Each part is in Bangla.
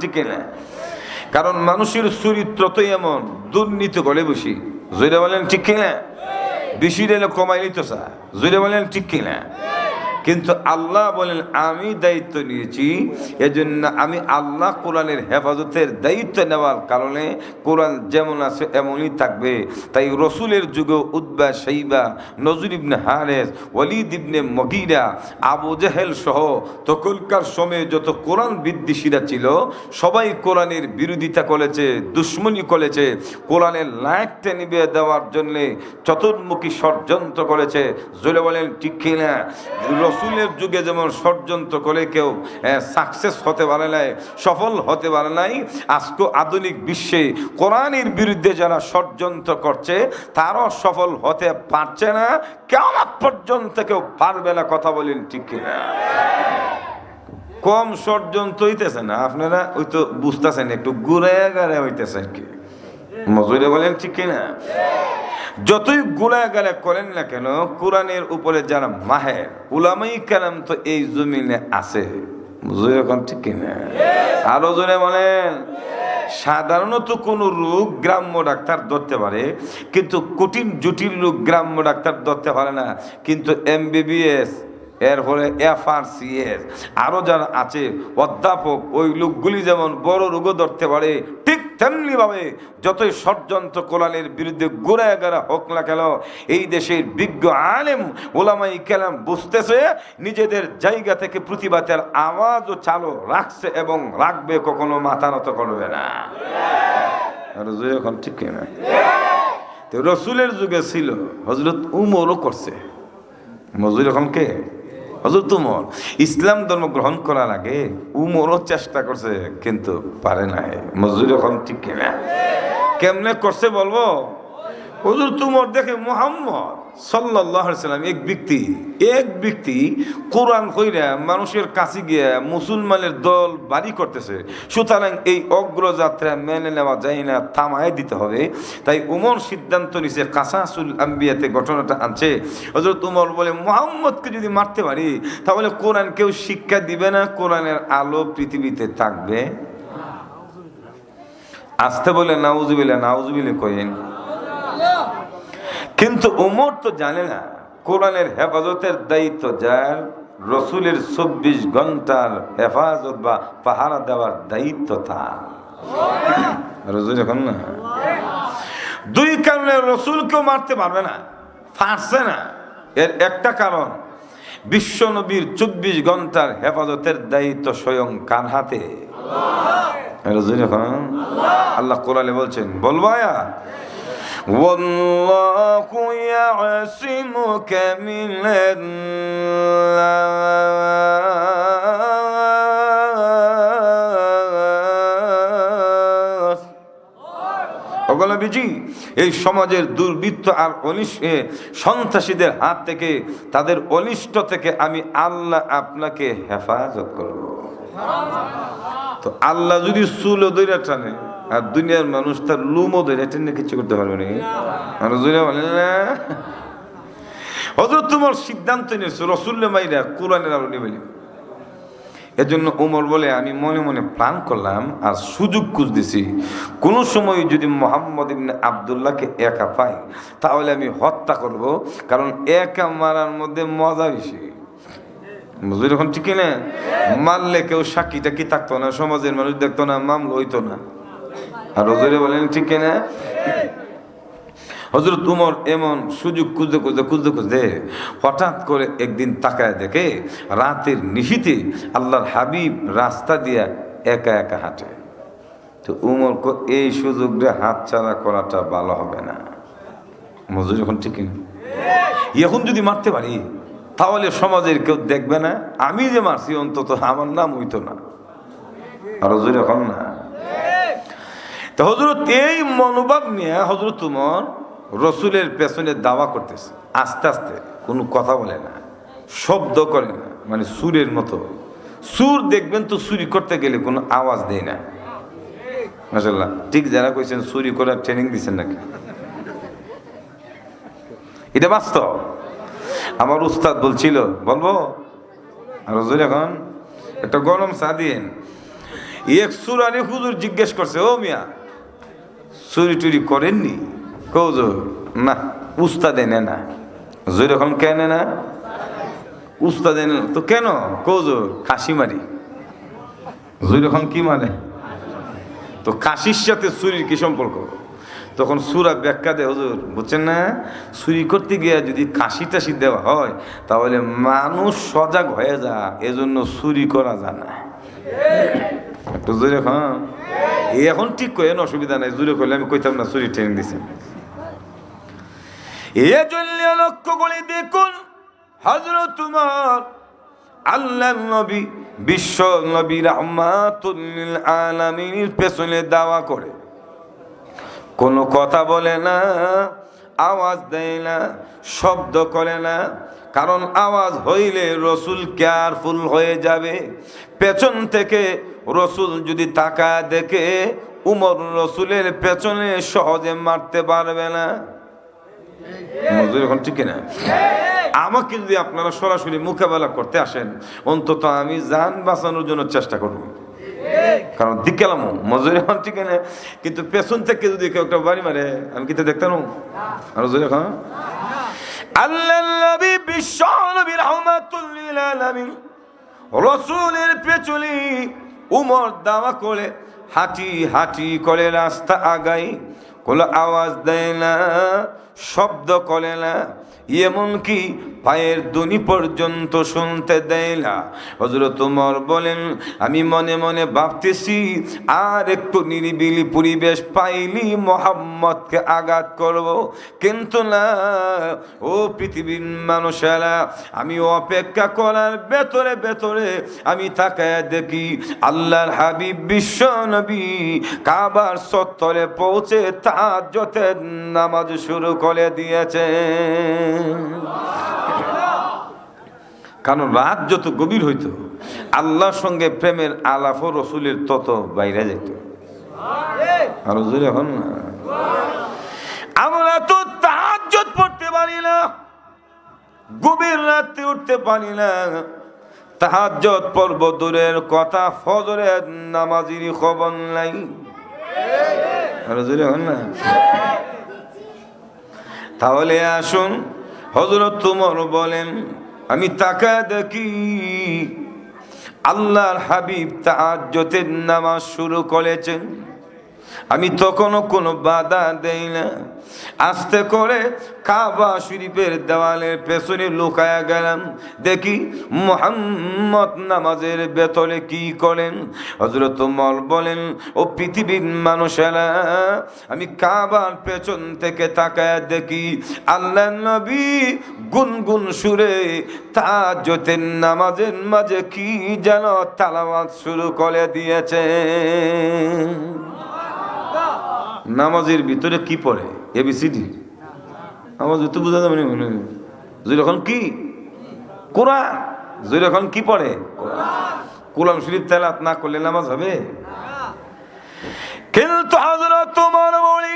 ঠিক না কারণ মানুষের চরিত্র তো এমন, দুর্নীতি করে বসি। জুড়ে বলেন, ঠিক কিনা? বেশি দিলে কমাই নিতে চা জুড়ে বলেন, ঠিক কিনা? কিন্তু আল্লাহ বলেন, আমি দায়িত্ব নিয়েছি, এজন্য আমি আল্লাহ কোরআনের হেফাজতের দায়িত্ব নেওয়ার কারণে কোরআন যেমন আছে এমনই থাকবে। তাই রসুলের যুগে উদ্বা সাইবা নজর ইবনে হারেস, ওয়ালিদ ইবনে মগিরা, আবু জাহেল সহ তখনকার সময়ে যত কোরআন বিদ্বেষীরা ছিল, সবাই কোরআনের বিরোধিতা করেছে, দুশ্মনী করেছে। কোরআনের লাইটটা নিবে দেওয়ার জন্যে চতুর্মুখী ষড়যন্ত্র করেছে। জোরে বলেন, ঠিক কিনা? রসুলের যুগে যেমন ষড়যন্ত্র করে কেউ সাকসেস হতে পারে নাই, সফল হতে পারে নাই, আজকে আধুনিক বিশ্বে কোরআনের বিরুদ্ধে যারা ষড়যন্ত্র করছে, তারও সফল হতে পারছে না কেমন পর্যন্ত কেউ পারবে না কথা বলেন ঠিক কিনা? কম ষড়যন্ত্র হইতেছে না, আপনারা ওই তো বুঝতেছেন, একটু ঘুরে গাড়ে হইতেছেন কি। মজুরে বলেন ঠিক কিনা? যতই গুণাগালে করেন না কেন, কোরআনের উপরে যারা মাহের উলামাই কালাম তো এই জমিনে আছে। এখন ঠিক কিনা? আরও জোরে বলেন। সাধারণত কোনো রোগ গ্রাম্য ডাক্তার ধরতে পারে, কিন্তু কঠিন, জটিল রোগ গ্রাম্য ডাক্তার ধরতে পারে না। কিন্তু এমবিবিএস, এরপরে এফআরসিএস আরও যারা আছে, অধ্যাপক, ওই লোকগুলি যেমন বড় রোগও ধরতে পারে তেমনিভাবে যতই ষড়যন্ত্র কোরআনের বিরুদ্ধে গোড়ায় গাড়া হোক না কেন, এই দেশের বিজ্ঞ আলেম, ওলামাই কেলাম বুঝতেছে, নিজেদের জায়গা থেকে প্রতিবাদের আওয়াজও চালু রাখছে এবং রাখবে কখনো মাথা নত করবে না। এখন ঠিক না? তো রসুলের যুগে ছিল হজরত উমরও করছে। মজুর এখন কে? হজরত উমর, ইসলাম ধর্ম গ্রহণ করার আগে উমরও চেষ্টা করছে, কিন্তু পারে না মজুর এখন ঠিক কিনা? কেমনে করছে বলব? হজুর তুমর দেখে মোহাম্মদ। সাল্লাহ সাল্লাম এক ব্যক্তি এক ব্যক্তি কোরআন কইরা মানুষের কাছে গিয়ে মুসলমানের দল বাড়ি করতেছে। সুতরাং এই অগ্রযাত্রা মেনে নেওয়া যায় না, থামায় দিতে হবে। তাই উমর সিদ্ধান্ত নিছে, কাসাসুল আম্বিয়াতে ঘটনাটা আনছে। হজরত উমর বলে, মোহাম্মদকে যদি মারতে পারি, তাহলে কোরআন কেউ শিক্ষা দিবে না, কোরআনের আলো পৃথিবীতে থাকবে। আসতে বলে নাউজুবিল্লা নাউজুবিল্লা কয়েন কিন্তু উমর তো জানে না। কোরআনের হেফাজতের দায়িত্ব যার, রসুলের চব্বিশ ঘণ্টার হেফাজত বা পাহারা দেওয়ার দায়িত্ব তার। রসুল এখন না। দুই কারণে রসুলকেও মারতে পারবে না, পারছে না। এর একটা কারণ, বিশ্ব নবীর চব্বিশ ঘণ্টার হেফাজতের দায়িত্ব স্বয়ং কার হাতে? আল্লাহ কোরআনে বলছেন, বলব আয়া والله يعصمك من الناس ওগুলো বিজি এই সমাজের দুর্বৃত্ত আর অনিষ্ট সন্ত্রাসীদের হাত থেকে তাদের অনিষ্ট থেকে আমি আল্লাহ আপনাকে হেফাজত করব তো আল্লাহ যদি চুল দৈরা টানে আর দুনিয়ার মানুষ তার লুমো ধরে টেনে কিছু করতে পারবে নাকি? মানুষ ধরে বলে না হজরত তোমার সিদ্ধান্ত নিয়েছো রসুল্লে মাইরা কোরআনের আলো নেবে এজন্য উমর বলে আমি মনে মনে প্ল্যান করলাম আর সুযোগ খুঁজতেছি। কোনো সময় যদি মোহাম্মদ ইবনে আবদুল্লাহকে একা পাই তাহলে আমি হত্যা করব কারণ একা মারার মধ্যে মজা বেশি। বুঝলি এখন ঠিক না মারলে কেউ সাক্ষী টাকি থাকতো না? সমাজের মানুষ দেখতো না মামলা হইতো না। আর হজরে বলেন, ঠিক না? হজরত উমর এমন সুযোগ খুঁজতে খুঁজতে খুঁজতে খুঁজতে হঠাৎ করে একদিন তাকায় দেখে রাতের নিশিতে আল্লাহর হাবিব রাস্তা দিয়া একা একা হাঁটে। তো উমর এই সুযোগটা হাতছাড়া করাটা ভালো হবে না। মজুর এখন ঠিক? এখন যদি মারতে পারি, তাহলে সমাজের কেউ দেখবে না, আমি যে মারছি অন্তত আমার নাম হইতো না। আর হজুর, এখন না। তো হজরত এই মনোভাব নিয়ে হজরত তোমার রসুলের পেছনে দাওয়া করতেছে। আস্তে আস্তে, কোনো কথা বলে না, শব্দ করে না মানে সুরের মতো। সুর দেখবেন তো চুরি করতে গেলে কোনো আওয়াজ দেয় না। মাসাল্লাহ ঠিক যারা কইছেন চুরি করার ট্রেনিং দিচ্ছেন নাকি? এটা বাস্তব। আমার উস্তাদ বলছিল, বলব? আর হজুর এখন। একটা গরম চা দিয়েন। এক সুরানি হুজুর জিজ্ঞেস করছে, ও মিয়া চুরি টুরি করেননি? কৌজোর না, উস্তাদে নে না। জোর এখন কেনে না উস্তাদে নে না। তো কেন? কৌজোর কাশি মারি। জোর এখন কি মানে? তো কাশির সাথে চুরির কি সম্পর্ক? তখন সুরা ব্যাখ্যা দেয়, হুজুর, বুঝছেন না? চুরি করতে গিয়ে যদি কাশি টাশি দেওয়া হয়, তাহলে মানুষ সজাগ হয়ে যা। এজন্য চুরি করা যায় না। তো জোরে হ্যাঁ এখন ঠিক করে অসুবিধা নাই, জুড়ে করলে আমি কইতাম না চুরি ট্রেনিং দিছি। এ জন্য লক্ষ্য করে দেখুন হজরত তোমার আল্লাহ নবী, বিশ্ব নবী রহমাতুল্লিল আলামিনের পেছনে দাওয়া করে। কোনো কথা বলে না আওয়াজ দেয় না, শব্দ করে না। কারণ আওয়াজ হইলে রসুল কেয়ারফুল হয়ে যাবে। পেছন থেকে রসুল যদি তাকা দেখে, উমর রসুলের পেছনে সহজে মারতে পারবে না। এখন ঠিক না আমাকে যদি আপনারা সরাসরি মোকাবেলা করতে আসেন, অন্তত আমি যান বাঁচানোর জন্য চেষ্টা করব। কারণ দিকেলাম, মজুরি এখন ঠিক না কিন্তু পেছন থেকে যদি কেউ একটা বাড়ি মারে, আমি কিন্তু দেখতাম? আর জোরে এখন আল্লাহ নবী বিশ্ব নবী রহমাতুল্লিল আলামিন রসুলের পেছনে উমর দাওয়া করে, হাঁটি হাঁটি করে রাস্তা আগাই, কোনো আওয়াজ দেয় না, শব্দ করে না। এমনকি পায়ের দনি পর্যন্ত শুনতে দেয় না। হজরত উমর বলেন, আমি মনে মনে ভাবতেছি, আর একটু নিরিবিলি পরিবেশ পাইলি মোহাম্মদকে আঘাত করব। কিন্তু না, ও পৃথিবীর মানুষেরা, আমি অপেক্ষা করার ভেতরে ভেতরে আমি তাকায় দেখি, আল্লাহর হাবিব বিশ্ব নবী কাবার সত্তরে পৌঁছে তাহাজ্জতের নামাজ শুরু করে দিয়েছে কারণ রাত যত গভীর হইত, আল্লাহর সঙ্গে প্রেমের আলাফ রসুলের তত বাইরে যেত আরও জোরে এখন না। আমরা তো তাহাজ্জত পড়তে পারি না, গভীর রাতে উঠতে পারি না। তাহাজ্জত পর্ব দূরের কথা, ফজরের নামাজির খবর নাই। আরও জোরে হন না। তাহলে আসুন হজরত তোমার বলেন আমি তাকা দেখি আল্লাহর হাবিব তাহাজ্জতের নামাজ শুরু করেছেন। আমি তখনও কোনো বাধা দেই না। আস্তে করে কাবা শরীফের দেওয়ালের পেছনে লুকায়া গেলাম। দেখি মোহাম্মদ নামাজের বেতলে কি করেন। হজরত মল বলেন, ও পৃথিবীর মানুষেরা, আমি কাবার পেছন থেকে তাকায় দেখি আল্লাহ নবী গুনগুন সুরে তা তাজ্জতের নামাজের মাঝে কি যেন তালামাত শুরু করে দিয়েছে নামাজের ভিতরে কি পড়ে? এবিসিডি নামাজ তো বোঝা যাবে মনে এখন কি? কোরআন? জুর এখন কি পড়ে? কোরআন শরীফ তেলাত না করলে নামাজ হবে? কিন্তু হযরত তোমার বলি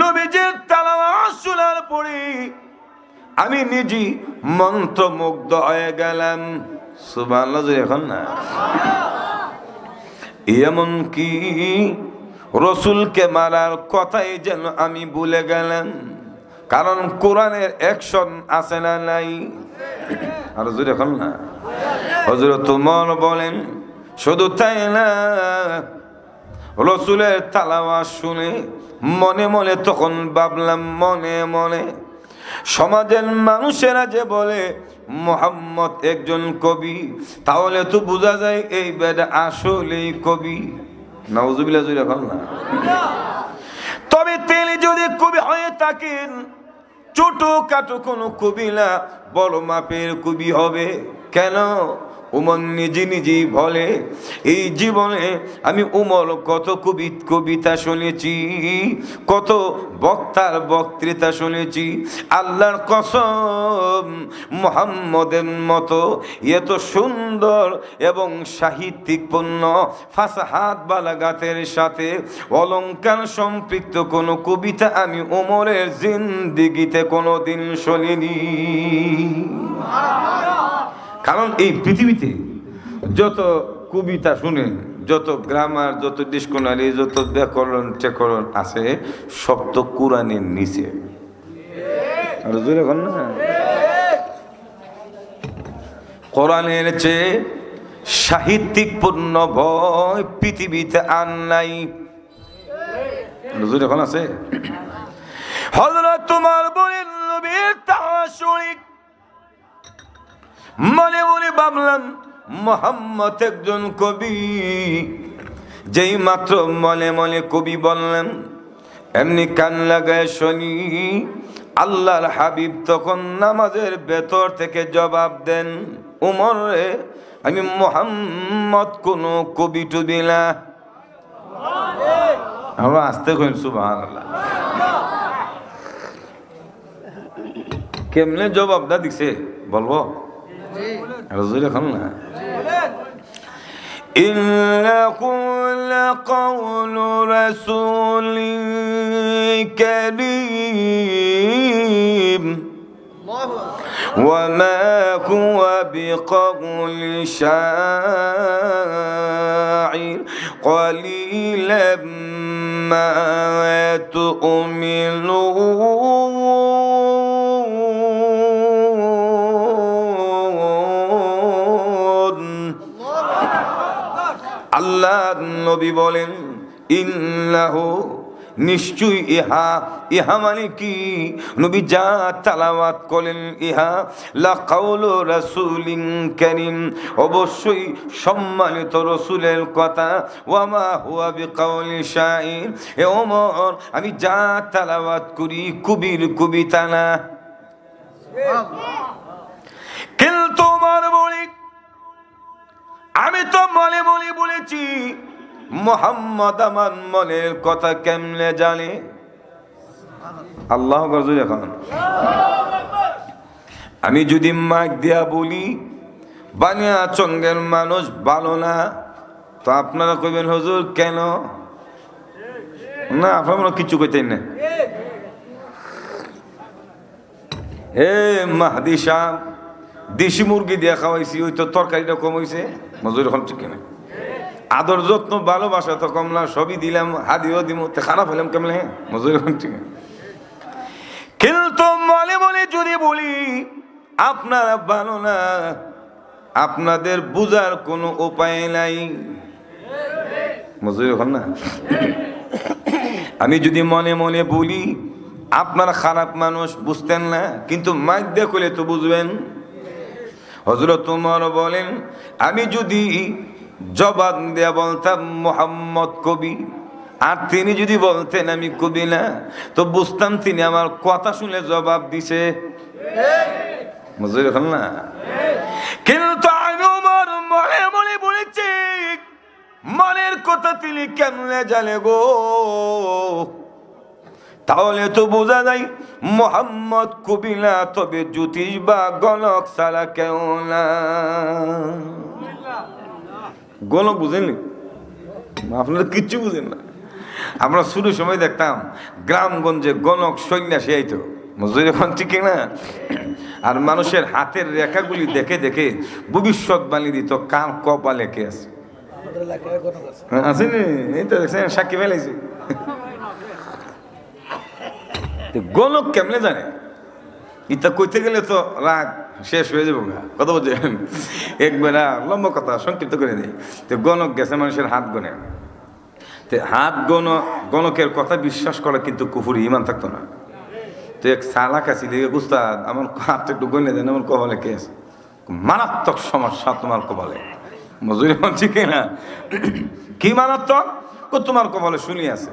নবীজির তালাওয়াত শোনার পরে আমি নিজে মন্ত্রমুগ্ধ হয়ে গেলাম। সুবহানাল্লাহ এখন না? এমন কি রসুলকে মারার কথাই যেন আমি ভুলে গেলাম। কারণ কোরআনের অ্যাকশন আছে না নাই। আর জোরে এখন না। হজরত মন বলেন, শুধু তাই না, রসুলের তালাওয়া শুনে মনে মনে তখন ভাবলাম, মনে মনে সমাজের মানুষেরা যে বলে, মোহাম্মদ একজন কবি তাহলে তো বোঝা যায় এই বেটা আসলেই কবি। নাউজুবিল্লাহ জুড়ে না। তবে তেলে যদি কবি হয়ে থাকেন ছোট কাটো কোনো কবিলা বড় মাপের কবি হবে। কেন? উমর নিজে নিজেই বলে, এই জীবনে আমি উমর কত কবি কবিতা শুনেছি, কত বক্তার বক্তৃতা শুনেছি। আল্লাহর কসম, মোহাম্মদের মতো এত সুন্দর এবং সাহিত্যিকপূর্ণ ফাসাহাত বালাগাতের সাথে অলঙ্কার সম্পৃক্ত কোনো কবিতা আমি উমরের জিন্দিগিতে কোনো দিন শুনিনি। কারণ এই পৃথিবীতে যত কবিতা শুনে, যত গ্রামার যত ডিসকোনারি যত ব্যাকরণ, টেকরণ আছে, সব তো কোরআনের নিচে। কোরআনের চেয়ে সাহিত্যিক পূর্ণ ভয় পৃথিবীতে আর নাই। এখন আছে। হযরত তোমার বলেন, নবীর তাশরিক মনে মনে ভাবলাম, মোহাম্মদ একজন কবি। যেই মাত্র মনে মনে কবি বললেন, এমনি কান লাগায় শুনি, আল্লাহর হাবিব তখন নামাজের ভেতর থেকে জবাব দেন, উমর আমি মোহাম্মদ কোনো কবি টবি না। আমরা আসতে কইন সুবাহ কেমনে জবাবটা দিছে, বলব? إن إنه لقول رسول كريم. وما هو بقول شاعر. قليلا ما تؤمنون. আল্লাহ নবী বলেন, ইন্নাহু নিশ্চয়ই ইহা ইহা মানে কি? নবী যা তালাওয়াত করেন ইহা লা কাউলু রাসূলিন কারীম, অবশ্যই সম্মানিত রসুলের কথা ওয়ামা হুয়া বিকাউলি শাইর এ ওমর, আমি যা তালাওয়াত করি, কবির কবিতা না। আমি তো মনে মনে বলেছি, মোহাম্মদ আমার মনের কথা কেমনে জানে? আল্লাহ এখন। আমি যদি মাক দিয়া বলি, বানিয়া চঙ্গের মানুষ ভালো না, তো আপনারা কইবেন, হজুর, কেন? না, আপনার কিছু কইতেন না। হে মাহাদি সাহ দেশি মুরগি দিয়া খাওয়াইছি, ওই তো তরকারিটা কম হয়েছে মজুর এখন ঠিক না আদর যত্ন, ভালোবাসা তো কম না, সবই দিলাম, হাদিও দিম, তে খারাপ হলাম কেমন? হ্যাঁ মজুর এখন ঠিক। কিন্তু মনে মনে যদি বলি, আপনারা ভালো না, আপনাদের বুঝার কোনো উপায় নাই। মজুরি এখন না? আমি যদি মনে মনে বলি, আপনারা খারাপ মানুষ, বুঝতেন না, কিন্তু মাইক দেখলে তো বুঝবেন। হজরত তোমার বলেন, আমি যদি জবাব দেয়া বলতাম মোহাম্মদ কবি, আর তিনি যদি বলতেন আমি কবি না, তো বুঝতাম তিনি আমার কথা শুনে জবাব দিছে। না? কিন্তু আমি আমার মনে মনে বলেছি, মনের কথা তিনি কেমনে জানে গো? তাহলে তো বোঝা যায় মোহাম্মদ কবিলা তবে জ্যোতিষ বা গণক সারা কেউ না। গণক বুঝেননি? আপনারা কিচ্ছু বুঝেন না। আমরা শুরু সময় দেখতাম গ্রামগঞ্জে গণক সন্ন্যাসী আইতো। মজুরি এখন ঠিক না। আর মানুষের হাতের রেখাগুলি দেখে দেখে ভবিষ্যৎ ভবিষ্যৎবাণী দিত কার কপালে কে আছে? হ্যাঁ, আসেনি এই তো দেখছেন সাক্ষী ফেলাইছি। তো গণক কেমনে জানে? ইটা কইতে গেলে তো রাগ শেষ হয়ে যাব গা। কথা বলছেন একবার লম্বা কথা, সংক্ষিপ্ত করে দিই। তো গণক গেছে মানুষের হাত গনে। তো হাত গণ গণকের কথা বিশ্বাস করা কিন্তু কুফুরি, ইমান থাকতো না। তো এক সালাক আছি উস্তাদ, আমার হাতটা একটু গনে দেন, আমার কপালে কে আছে মারাত্মক সমস্যা তোমার কপালে। মজুরি ঠিক না কি মারাত্মক? তোমার কপালে শুনি আছে।